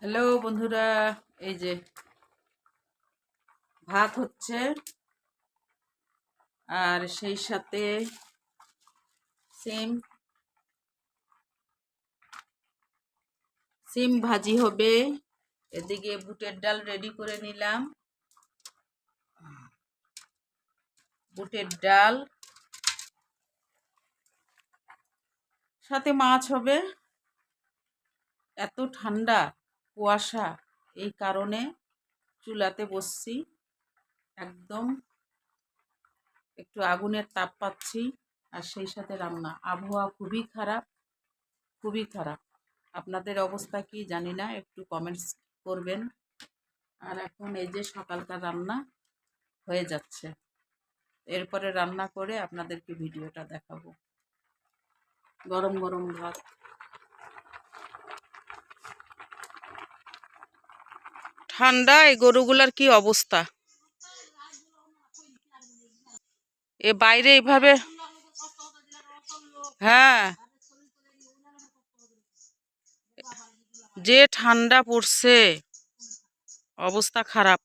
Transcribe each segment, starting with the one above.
Hello বন্ধুরা, এই যে ভাত হচ্ছে আর সেই সাথে সিম সিম ভাজি হবে। এদিকে বুটের ডাল রেডি করে নিলাম। বুটের ডাল, সাথে মাছ হবে। এত ঠান্ডা। কুয়াশা, এই কারণে চুলাতে বসছি। একদম একটু আগুনের তাপ পাচ্ছি আর সেই সাথে রান্না। আবহাওয়া খুবই খারাপ খুবই খারাপ। আপনাদের অবস্থা কি জানি না, একটু কমেন্টস করবেন। আর এখন এই যে সকালকার রান্না হয়ে যাচ্ছে। এরপরে রান্না করে আপনাদেরকে ভিডিওটা দেখাবো। গরম গরম ভাত। ঠান্ডা, এই গরুগুলার কি অবস্থা? এ বাইরে এইভাবে হ্যাঁ। যে ঠান্ডা পড়ছে, অবস্থা খারাপ।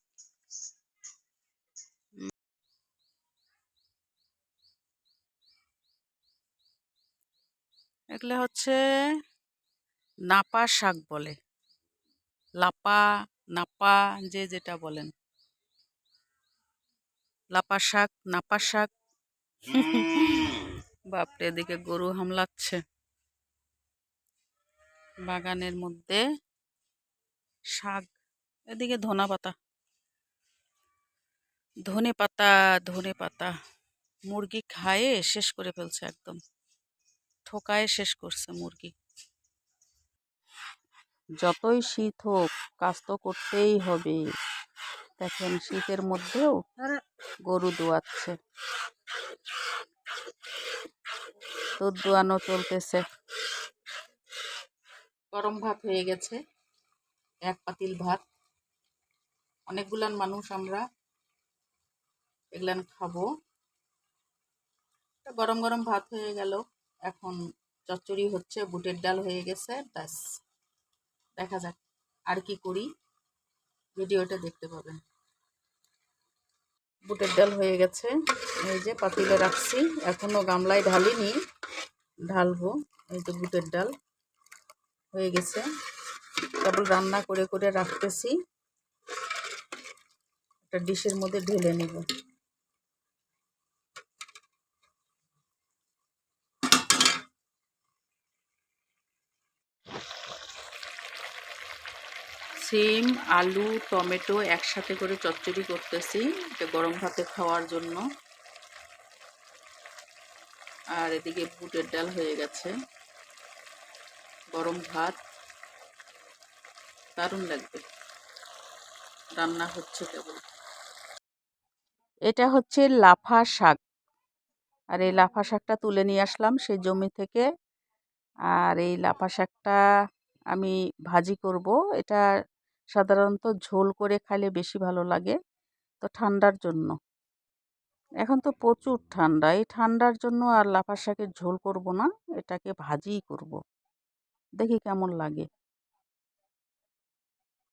এগুলো হচ্ছে নাপা শাক বলে। লাপা নাপা যে যেটা বলেন। লাপা শাক নাপা শাক বাপরে এদিকে গরু হামলাচ্ছে। বাগানের মধ্যে শাক এদিকে ধনা পাতা। ধনে পাতা ধনে পাতা। মুরগি খায়ে শেষ করে ফেলছে একদম। ঠোকায় শেষ করছে মুরগি। যতই শীত হোক, কাজ তো করতেই হবে দেখেন, শীতের মধ্যেও গরু দোয়াচ্ছে। দুধ দোয়ানো চলতেছে। গরম ভাত হয়ে গেছে, এক পাতিল ভাত। অনেকগুলান মানুষ আমরা এগুলান খাব। গরম গরম ভাত হয়ে গেল, এখন চচ্চড়ি হচ্ছে, বুটের ডাল হয়ে গেছে, ব্যাস। দেখা যাক আর কি করি। ভিডিওটা দেখতে পাবেন। বুটের ডাল হয়ে গেছে। এই যে পাতিলে রাখছি। এখনও গামলায় ঢালিনি। ঢালবো। এই তো বুটের ডাল হয়ে গেছে। তারপর রান্না করে করে রাখতেছি। একটা ডিশের মধ্যে ঢেলে নেব। সিম, আলু, টমেটো একসাথে করে চচ্চড়ি করতেছি, এটা গরম ভাতে খাওয়ার জন্য। আর এদিকে বুটের ডাল হয়ে গেছে। গরম ভাত। দারুণ লাগবে। রান্না হচ্ছে কেবল এটা হচ্ছে লাফা শাক। আর এই লাফা শাকটা তুলে নিয়ে আসলাম সেই জমি থেকে। আর এই লাফা শাকটা আমি ভাজি করব। এটা সাধারণত ঝোল করে খাইলে বেশি ভালো লাগে তো ঠান্ডার জন্য। এখন তো প্রচুর ঠান্ডা, এই ঠান্ডার জন্য আর লাফার শাকের ঝোল করব না, এটাকে ভাজিই করব। দেখি কেমন লাগে।